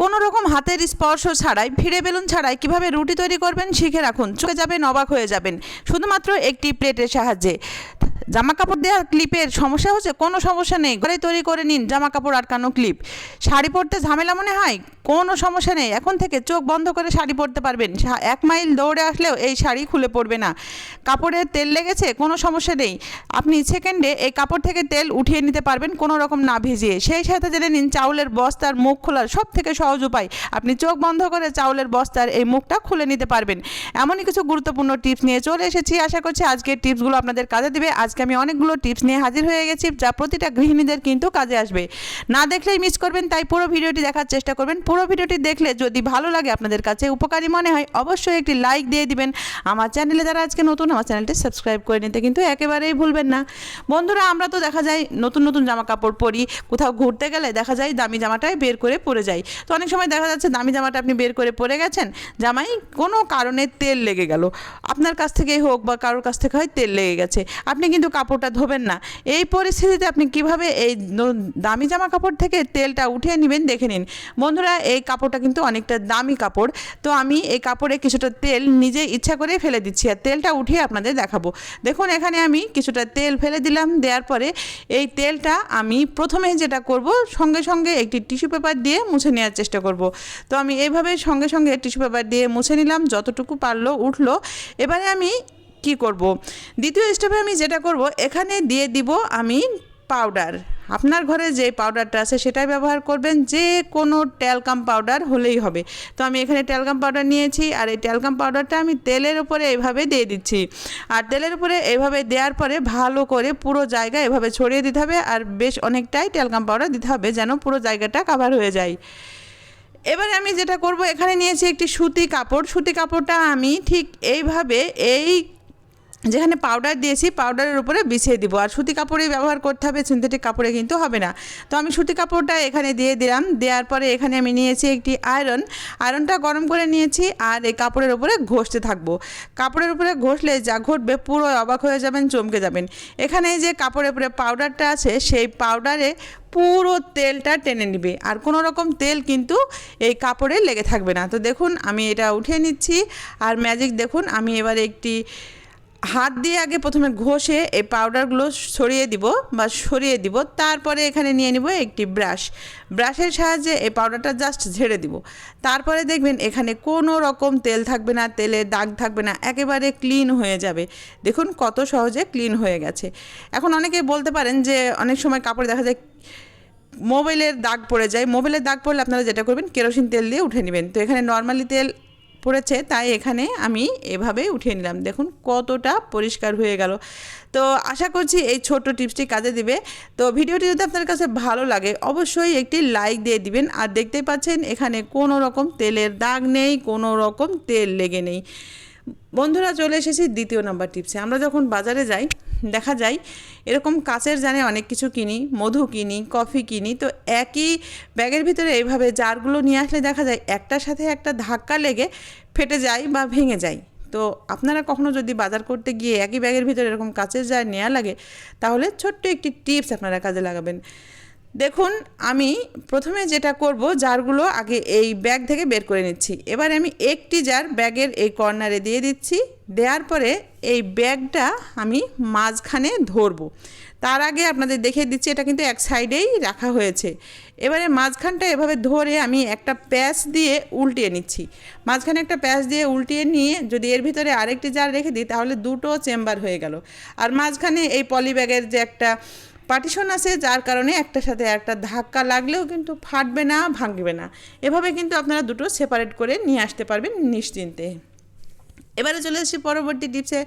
কোনো রকম হাতের স্পর্শ ছাড়াই ফিরে বেলুন ছাড়াই কীভাবে রুটি তৈরি করবেন, শিখে রাখুন। চোখে যাবেন, অবাক হয়ে যাবেন। শুধুমাত্র একটি প্লেটের সাহায্যে। জামা কাপড় দেওয়ার ক্লিপের সমস্যা হচ্ছে, কোনো সমস্যা নেই। ঘরে তৈরি করে নিন জামা কাপড় আটকানো ক্লিপ শাড়ি পরতে ঝামেলা মনে হয়? কোনো সমস্যা নেই। এখন থেকে চোখ বন্ধ করে শাড়ি পরতে পারবেন। এক মাইল দৌড়ে আসলেও এই শাড়ি খুলে পড়বে না। কাপড়ে তেল লেগেছে, কোনো সমস্যা নেই। আপনি সেকেন্ডে এই কাপড় থেকে তেল উঠিয়ে নিতে পারবেন, কোনো রকম না ভিজিয়ে। সেই সাথে জেনে নিন চাউলের বস্তার মুখ খোলার সব থেকে সহজ উপায়। আপনি চোখ বন্ধ করে চাউলের বস্তার এই মুখটা খুলে নিতে পারবেন। এমনই কিছু গুরুত্বপূর্ণ টিপস নিয়ে চলে এসেছি। আশা করছি আজকের টিপসগুলো আপনাদের কাজে দিবে। আজকে আমি অনেকগুলো টিপস নিয়ে হাজির হয়ে গেছি, যা প্রতিটা গৃহিণীদের কিন্তু কাজে আসবে। না দেখলেই মিস করবেন, তাই পুরো ভিডিওটি দেখার চেষ্টা করবেন। পুরো ভিডিওটি দেখলে যদি ভালো লাগে আপনাদের কাছে উপকারী মনে হয়, অবশ্যই একটি লাইক দিয়ে দিবেন। আমার চ্যানেলে যারা আজকে নতুন, আমার চ্যানেলটি সাবস্ক্রাইব করে নিতে কিন্তু একেবারেই ভুলবেন না। বন্ধুরা, আমরা তো দেখা যায় নতুন নতুন জামা কাপড় পরি, কোথাও ঘুরতে গেলে দেখা যায় দামি জামাটাই বের করে পরে যাই। তো অনেক সময় দেখা যাচ্ছে দামি জামাটা আপনি বের করে পরে গেছেন, জামাই কোনো কারণে তেল লেগে গেল। আপনার কাছ থেকেই হোক বা কারোর কাছ থেকে হয় তেল লেগে গেছে। আপনি কিন্তু কাপড়টা ধোবেন না। এই পরিস্থিতিতে আপনি কীভাবে এই দামি জামা কাপড় থেকে তেলটা উঠিয়ে নেবেন দেখে নিন। বন্ধুরা, এই কাপড়টা কিন্তু অনেকটা দামি কাপড়। তো আমি এই কাপড়ে কিছুটা তেল নিজে ইচ্ছা করে ফেলে দিচ্ছি আর তেলটা উঠিয়ে আপনাদের দেখাবো। দেখুন, এখানে আমি কিছুটা তেল ফেলে দিলাম। দেওয়ার পরে এই তেলটা আমি প্রথমে যেটা করব, সঙ্গে সঙ্গে একটি টিস্যু পেপার দিয়ে মুছে নেওয়ার চেষ্টা করব। তো আমি এইভাবে সঙ্গে সঙ্গে টিস্যু পেপার দিয়ে মুছে নিলাম, যতটুকু পারল উঠল। এবারে আমি কি করব? দ্বিতীয় স্টেপে আমি যেটা করব, এখানে দিয়ে দিব আমি পাউডার আপনার ঘরে যে পাউডারটা আছে সেটাই ব্যবহার করবেন, যে কোনো ট্যালকাম পাউডার হলেই হবে। তো আমি এখানে ট্যালকাম পাউডার নিয়েছি, আর এই ট্যালকাম পাউডারটা আমি তেলের উপরে এইভাবে দিয়ে দিচ্ছি। আর তেলের উপরে এইভাবে দেওয়ার পরে ভালো করে পুরো জায়গা এভাবে ছড়িয়ে দিতে হবে, আর বেশ অনেকটাই ট্যালকাম পাউডার দিতে হবে যেন পুরো জায়গাটা কাভার হয়ে যায়। এবারে আমি যেটা করব, এখানে নিয়েছি একটি সুতি কাপড়। সুতি কাপড়টা আমি ঠিক এইভাবে এই যেখানে পাউডার দিয়েছি পাউডারের উপরে বিছিয়ে দিব। আর সুতি কাপড়ই ব্যবহার করতে হবে সিনথেটিক কাপড়ে কিন্তু হবে না। তো আমি সুতি কাপড়টা এখানে দিয়ে দিলাম। দেওয়ার পরে এখানে আমি নিয়েছি একটি আয়রন আয়রনটা গরম করে নিয়েছি আর এই কাপড়ের উপরে ঘষতে থাকব। কাপড়ের উপরে ঘষলে যা ঘটবে পুরো অবাক হয়ে যাবেন, চমকে যাবেন। এখানে যে কাপড়ের উপরে পাউডারটা আছে, সেই পাউডারে পুরো তেলটা টেনে নিবে। আর কোনো রকম তেল কিন্তু এই কাপড়ে লেগে থাকবে না। তো দেখুন, আমি এটা উঠিয়ে নিচ্ছি। আর ম্যাজিক দেখুন, আমি এবার একটি হাত দিয়ে আগে প্রথমে ঘষে এই পাউডারগুলো ছড়িয়ে দিব বা সরিয়ে দিব। তারপরে এখানে নিয়ে নিব একটি ব্রাশ ব্রাশের সাহায্যে এই পাউডারটা জাস্ট ঝেড়ে দিব। তারপরে দেখবেন এখানে কোনো রকম তেল থাকবে না তেলের দাগ থাকবে না, একেবারে ক্লিন হয়ে যাবে। দেখুন কত সহজে ক্লিন হয়ে গেছে। এখন অনেকে বলতে পারেন যে অনেক সময় কাপড় দেখা যায় মোবাইলের দাগ পড়ে যায়। মোবাইলের দাগ পড়লে আপনারা যেটা করবেন, কেরোসিন তেল দিয়ে উঠে নেবেন। তো এখানে নর্মালি তেল পড়েছে, তাই এখানে আমি এভাবে উঠিয়ে নিলাম। দেখুন কতটা পরিষ্কার হয়ে গেল। তো আশা করছি এই ছোট্ট টিপসটি কাজে দিবে। তো ভিডিওটি যদি আপনার কাছে ভালো লাগে, অবশ্যই একটি লাইক দিয়ে দিবেন। আর দেখতেই পাচ্ছেন, এখানে কোনো রকম তেলের দাগ নেই, কোনো রকম তেল লেগে নেই। বন্ধুরা চলে এসেছি দ্বিতীয় নাম্বার টিপসে। আমরা যখন বাজারে যাই, দেখা যায় এরকম কাচের জানে অনেক কিছু কিনি, মধু কিনি, কফি কিনি, তো একই ব্যাগের ভিতরে এইভাবে জারগুলো নিয়ে আসলে দেখা যায় একটার সাথে একটা ধাক্কা লেগে ফেটে যায় বা ভেঙে যায়। তো আপনারা কখনো যদি বাজার করতে গিয়ে একই ব্যাগের ভিতরে এরকম কাচের জার নেওয়া লাগে, তাহলে ছোট্ট একটি টিপস আপনারা কাজে লাগাবেন। দেখুন, আমি প্রথমে যেটা করব, জারগুলো আগে এই ব্যাগ থেকে বের করে নিচ্ছি। এবার আমি একটি জার ব্যাগের এই কর্নারে দিয়ে দিচ্ছি। দেওয়ার পরে এই ব্যাগটা আমি মাঝখানে ধরবো। তার আগে আপনাদের দেখে দিচ্ছি, এটা কিন্তু এক সাইডেই রাখা হয়েছে। এবারে মাঝখানটা এভাবে ধরে আমি একটা প্যাচ দিয়ে উল্টিয়ে নিচ্ছি। মাঝখানে একটা প্যাচ দিয়ে উল্টিয়ে নিয়ে যদি এর ভিতরে আরেকটি জার রেখে দিই, তাহলে দুটো চেম্বার হয়ে গেল। আর মাঝখানে এই পলি ব্যাগের যে একটা পার্টিশন আছে, যার কারণে একটার সাথে একটা ধাক্কা লাগলেও কিন্তু ফাটবে না, ভাঙবে না। এভাবে কিন্তু আপনারা দুটো সেপারেট করে নিয়ে আসতে পারবেন নিশ্চিন্তে। এবারে চলে এসেছি পরবর্তী টিপসে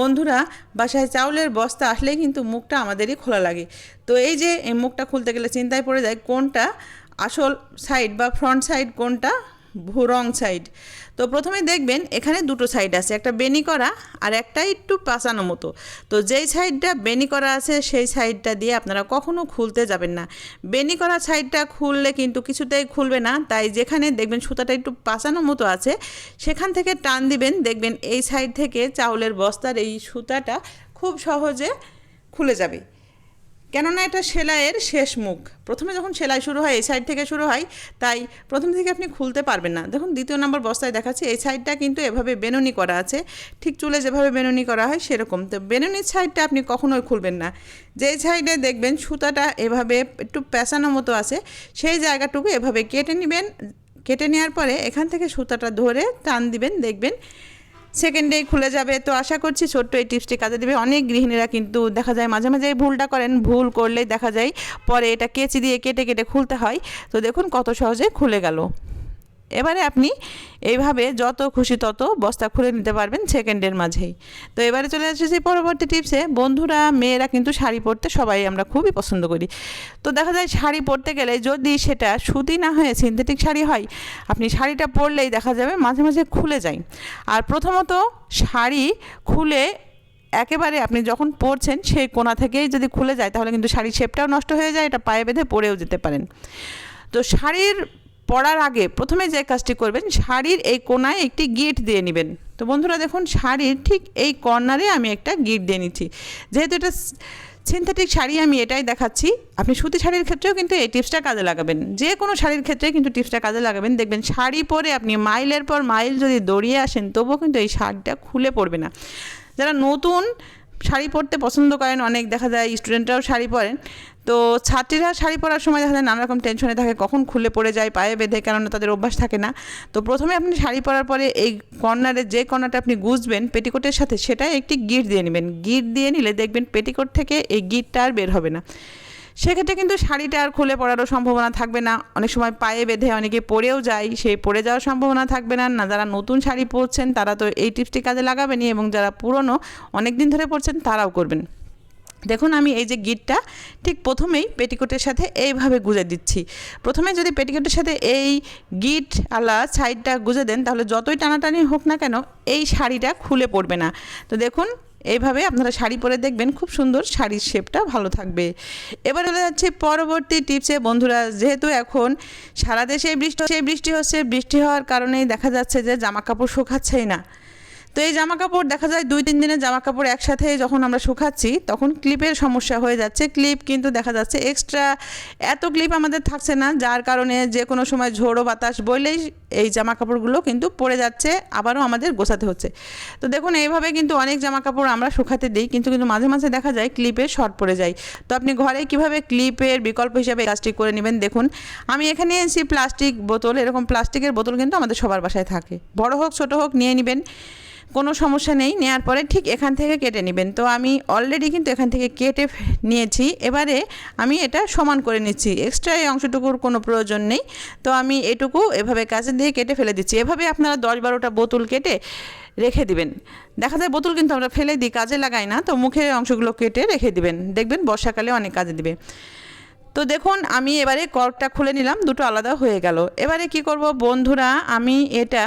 বন্ধুরা, বাসায় চাউলের বস্তা আসলেই কিন্তু মুখটা আমাদেরই খোলা লাগে। তো এই যে মুখটা খুলতে গেলে চিন্তায় পড়ে যায় কোনটা আসল সাইড বা ফ্রন্ট সাইড কোনটা রং সাইড। তো প্রথমে দেখবেন এখানে দুটো সাইড আছে, একটা বেনি করা আর একটা একটু পাচানো মতো। তো যেই সাইডটা বেনি করা আছে, সেই সাইডটা দিয়ে আপনারা কখনো খুলতে যাবেন না। বেনি করা সাইডটা খুললে কিন্তু কিছুতেই খুলবে না, তাই যেখানে দেখবেন সুতাটা একটু পাচানো মতো আছে, সেখান থেকে টান দিবেন। দেখবেন এই সাইড থেকে চাউলের বস্তার এই সুতাটা খুব সহজে খুলে যাবে। কেননা এটা সেলাইয়ের শেষ মুখ। প্রথমে যখন সেলাই শুরু হয়, এই সাইড থেকে শুরু হয়, তাই প্রথম থেকে আপনি খুলতে পারবেন না। দেখুন, দ্বিতীয় নম্বর বস্তায় দেখাচ্ছি, এই সাইডটা কিন্তু এভাবে বেনুনি করা আছে। ঠিক চুলে যেভাবে বেনুনি করা হয়, সেরকম। তো বেনুনির সাইডটা আপনি কখনোই খুলবেন না। যেই সাইডে দেখবেন সুতাটা এভাবে একটু পেঁচানো মতো আছে, সেই জায়গাটুকু এভাবে কেটে নেবেন। কেটে নেওয়ার পরে এখান থেকে সুতাটা ধরে টান দিবেন, দেখবেন সেকেন্ডেই খুলে যাবে। তো আশা করছি ছোট্ট এই টিপসটি কাজে দেবে। অনেক গৃহিণীরা কিন্তু দেখা যায় মাঝে মাঝে ভুলটা করেন। ভুল করলেই দেখা যায় পরে এটা কেচি দিয়ে কেটে কেটে খুলতে হয়। তো দেখুন কত সহজে খুলে গেল। এবারে আপনি এইভাবে যত খুশি তত বস্তা খুলে নিতে পারবেন সেকেন্ডের মাঝেই। তো এবারে চলে আসছে পরবর্তী টিপসে বন্ধুরা, মেয়েরা কিন্তু শাড়ি পরতে সবাই আমরা খুবই পছন্দ করি। তো দেখা যায় শাড়ি পরতে গেলে যদি সেটা সুতি না হয়ে সিনথেটিক শাড়ি হয়, আপনি শাড়িটা পরলেই দেখা যাবে মাঝে মাঝে খুলে যায়। আর প্রথমত শাড়ি খুলে একেবারে আপনি যখন পরছেন সেই কোনা থেকেই যদি খুলে যায়, তাহলে কিন্তু শাড়ির শেপটাও নষ্ট হয়ে যায়, এটা পায়ে বেঁধে পরেও যেতে পারেন। তো শাড়ির পরার আগে প্রথমে যে কাজটি করবেন, শাড়ির এই কোনায় একটি গিট দিয়ে নেবেন। তো বন্ধুরা দেখুন, শাড়ির ঠিক এই কর্নারে আমি একটা গিট দিয়ে নিচ্ছি। যেহেতু এটা সিনথেটিক শাড়ি, আমি এটাই দেখাচ্ছি। আপনি সুতি শাড়ির ক্ষেত্রেও কিন্তু এই টিপসটা কাজে লাগাবেন। যে কোনো শাড়ির ক্ষেত্রে কিন্তু টিপসটা কাজে লাগাবেন। দেখবেন, শাড়ি পরে আপনি মাইলের পর মাইল যদি দৌড়িয়ে আসেন, তবুও কিন্তু এই শাড়িটা খুলে পড়বে না। যারা নতুন শাড়ি পরতে পছন্দ করেন, অনেক দেখা যায় স্টুডেন্টরাও শাড়ি পরেন। তো ছাত্রীরা শাড়ি পরার সময় দেখা যায় নানা রকম টেনশনে থাকে, কখন খুলে পড়ে যায়, পায়ে বেঁধে, কেননা তাদের অভ্যাস থাকে না। তো প্রথমে আপনি শাড়ি পরার পরে এই কর্নারে যে কর্নারটা আপনি গুজবেন পেটিকোটের সাথে সেটাই একটি গিট দিয়ে নেবেন। গিট দিয়ে নিলে দেখবেন পেটিকোট থেকে এই গিটটা আর বের হবে না। সেক্ষেত্রে কিন্তু শাড়িটা আর খুলে পড়ারও সম্ভাবনা থাকবে না। অনেক সময় পায়ে বেঁধে অনেকে পরেও যায়, সেই পরে যাওয়ার সম্ভাবনা থাকবে না। না, যারা নতুন শাড়ি পরছেন তারা তো এই টিপসটি কাজে লাগাবেনই এবং যারা পুরনো অনেক দিন ধরে পরছেন তারাও করবেন। দেখুন আমি এই যে গিটটা ঠিক প্রথমেই পেটিকোটের সাথে এইভাবে গুজে দিচ্ছি। প্রথমে যদি পেটিকোটের সাথে এই গিট আলা সাইডটা গুজে দেন, তাহলে যতই টানাটানি হোক না কেন এই শাড়িটা খুলে পড়বে না। তো দেখুন এইভাবে আপনারা শাড়ি পরে দেখবেন, খুব সুন্দর শাড়ির শেপটা ভালো থাকবে। এবার চলে যাচ্ছে পরবর্তী টিপসে বন্ধুরা, যেহেতু এখন সারা দেশে বৃষ্টি সেই বৃষ্টি হচ্ছে, বৃষ্টি হওয়ার কারণেই দেখা যাচ্ছে যে জামা কাপড় শুকাচ্ছেই না। তো এই জামা কাপড় দেখা যায় দুই, তিন দিনের জামা কাপড় একসাথে যখন আমরা শুকাচ্ছি, তখন ক্লিপের সমস্যা হয়ে যাচ্ছে। ক্লিপ কিন্তু দেখা যাচ্ছে এক্সট্রা এত ক্লিপ আমাদের থাকছে না, যার কারণে যে কোনো সময় ঝোড়ো বাতাস বইলেই এই জামা কাপড়গুলো কিন্তু পড়ে যাচ্ছে, আবারও আমাদের গোছাতে হচ্ছে। তো দেখুন, এইভাবে কিন্তু অনেক জামা কাপড় আমরা শুকাতে দিই, কিন্তু কিন্তু মাঝে মাঝে দেখা যায় ক্লিপের শর্ট পড়ে যায়। তো আপনি ঘরে কীভাবে ক্লিপের বিকল্প হিসাবে কাজটি করে নেবেন দেখুন, আমি এখানে এনেছি প্লাস্টিক বোতল, এরকম প্লাস্টিকের বোতল কিন্তু আমাদের সবার বাসায় থাকে। বড় হোক, ছোট হোক, নিয়ে নেবেন। কোনো সমস্যা নেই নেওয়ার পরে ঠিক এখান থেকে কেটে নেবেন। তো আমি অলরেডি কিন্তু এখান থেকে কেটে নিয়েছি। এবারে আমি এটা সমান করে নিচ্ছি। এক্সট্রা এই অংশটুকুর কোনো প্রয়োজন নেই। তো আমি এটুকু এভাবে কাছে দিয়ে কেটে ফেলে দিচ্ছি। এভাবে আপনারা দশ বারোটা বোতল কেটে রেখে দিবেন। দেখা যায় বোতল কিন্তু আমরা ফেলে দিই, কাজে লাগাই না। তো মুখের অংশগুলো কেটে রেখে দিবেন। দেখবেন বর্ষাকালে অনেক কাজে দিবে। তো দেখুন, আমি এবারে কর্কটা খুলে নিলাম। দুটো আলাদা হয়ে গেল। এবারে কি করব বন্ধুরা, আমি এটা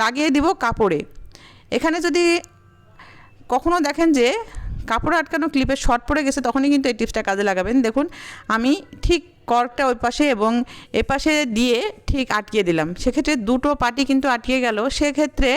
লাগিয়ে দিব কাপড়ে। এখানে যদি কখনও দেখেন যে কাপড় আটকানো ক্লিপে শর্ট পড়ে গেছে, তখনই কিন্তু এই টিপসটা কাজে লাগাবেন। দেখুন, আমি ঠিক কর্কটা ওই পাশে এবং এ পাশে দিয়ে ঠিক আটকিয়ে দিলাম। সেক্ষেত্রে দুটো পাটি কিন্তু আটকে গেল। সেক্ষেত্রে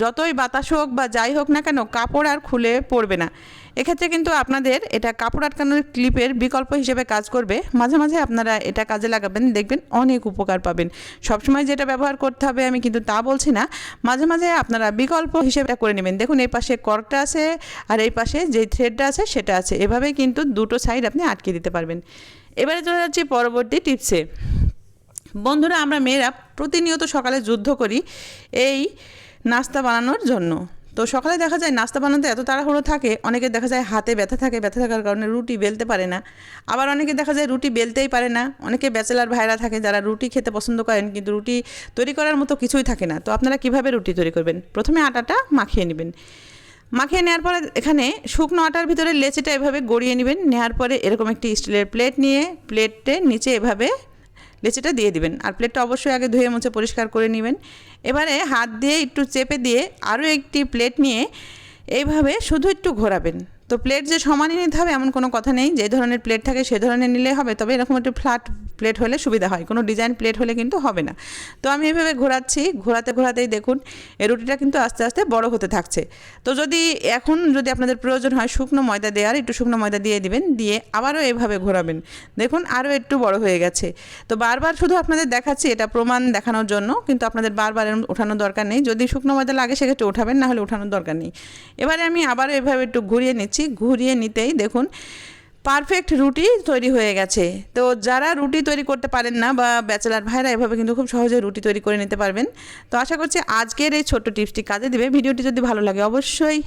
যতই বাতাস হোক বা যাই হোক না কেন, কাপড় আর খুলে পড়বে না। এক্ষেত্রে কিন্তু আপনাদের এটা কাপড় আটকানোর ক্লিপের বিকল্প হিসেবে কাজ করবে। মাঝে মাঝে আপনারা এটা কাজে লাগাবেন, দেখবেন অনেক উপকার পাবেন। সবসময় যেটা ব্যবহার করতে হবে, আমি কিন্তু তা বলছি না। মাঝে মাঝে আপনারা বিকল্প হিসেবে করে নেবেন। দেখুন, এই পাশে কর্কটা আছে আর এই পাশে যে থ্রেডটা আছে, সেটা আছে। এভাবে কিন্তু দুটো সাইড আপনি আটকে দিতে পারবেন। এবারে চলে যাচ্ছি পরবর্তী টিপসে। বন্ধুরা, আমরা মেয়েরা প্রতিনিয়ত সকালে যুদ্ধ করি এই নাস্তা বানানোর জন্য। তো সকালে দেখা যায় নাস্তা বানাতে এত তাড়াহুড়ো থাকে, অনেকে দেখা যায় হাতে ব্যথা থাকে, ব্যথা থাকার কারণে রুটি বেলতে পারে না। আবার অনেকে দেখা যায় রুটি বেলতেই পারে না, অনেকে ব্যাচেলার ভাইরা থাকে যারা রুটি খেতে পছন্দ করেন কিন্তু রুটি তৈরি করার মতো কিছুই থাকে না। তো আপনারা কীভাবে রুটি তৈরি করবেন? প্রথমে আটাটা মাখিয়ে নেবেন। মাখিয়ে নেওয়ার পরে এখানে শুকনো আটার ভিতরে লেচিটা এভাবে গড়িয়ে নেবেন নেওয়ার পরে এরকম একটি স্টিলের প্লেট নিয়ে, প্লেটে নিচে এভাবে লেচিটা দিয়ে দিবেন। আর প্লেটটা অবশ্যই আগে ধুয়ে মুছে পরিষ্কার করে নেবেন। এবারে হাত দিয়ে একটু চেপে দিয়ে আরও একটি প্লেট নিয়ে এইভাবে শুধু একটু ঘোরাবেন। তো প্লেট যে সমানই নিতে হবে এমন কোনো কথা নেই। যে ধরনের প্লেট থাকে সে ধরনের নিলে হবে। তবে এরকম একটু ফ্ল্যাট প্লেট হলে সুবিধা হয়। কোনো ডিজাইন প্লেট হলে কিন্তু হবে না। তো আমি এভাবে ঘোরাচ্ছি। ঘোরাতে ঘোরাতেই দেখুন, এই রুটিটা কিন্তু আস্তে আস্তে বড় হতে থাকছে। তো যদি এখন যদি আপনাদের প্রয়োজন হয় শুকনো ময়দা দেওয়ার, একটু শুকনো ময়দা দিয়ে দিবেন, দিয়ে আবারও এভাবে ঘোরাবেন। দেখুন, আরও একটু বড় হয়ে গেছে। তো বারবার শুধু আপনাদের দেখাচ্ছি, এটা প্রমাণ দেখানোর জন্য, কিন্তু আপনাদের বারবার ওঠানোর দরকার নেই। যদি শুকনো ময়দা লাগে, সেক্ষেত্রে ওঠাবেন না হলে ওঠানোর দরকার নেই। এবারে আমি আবারও এভাবে একটু ঘুরিয়ে নিচ্ছি। ঘুরিয়ে নিতেই দেখুন পারফেক্ট রুটি তৈরি হয়ে গেছে। তো যারা রুটি তৈরি করতে পারেন না বা ব্যাচেলার ভাইরা এভাবে কিন্তু খুব সহজে রুটি তৈরি করে নিতে পারবেন। তো আশা করছি আজকের এই ছোট্ট টিপসটি কাজে দেবে। ভিডিওটি যদি ভালো লাগে অবশ্যই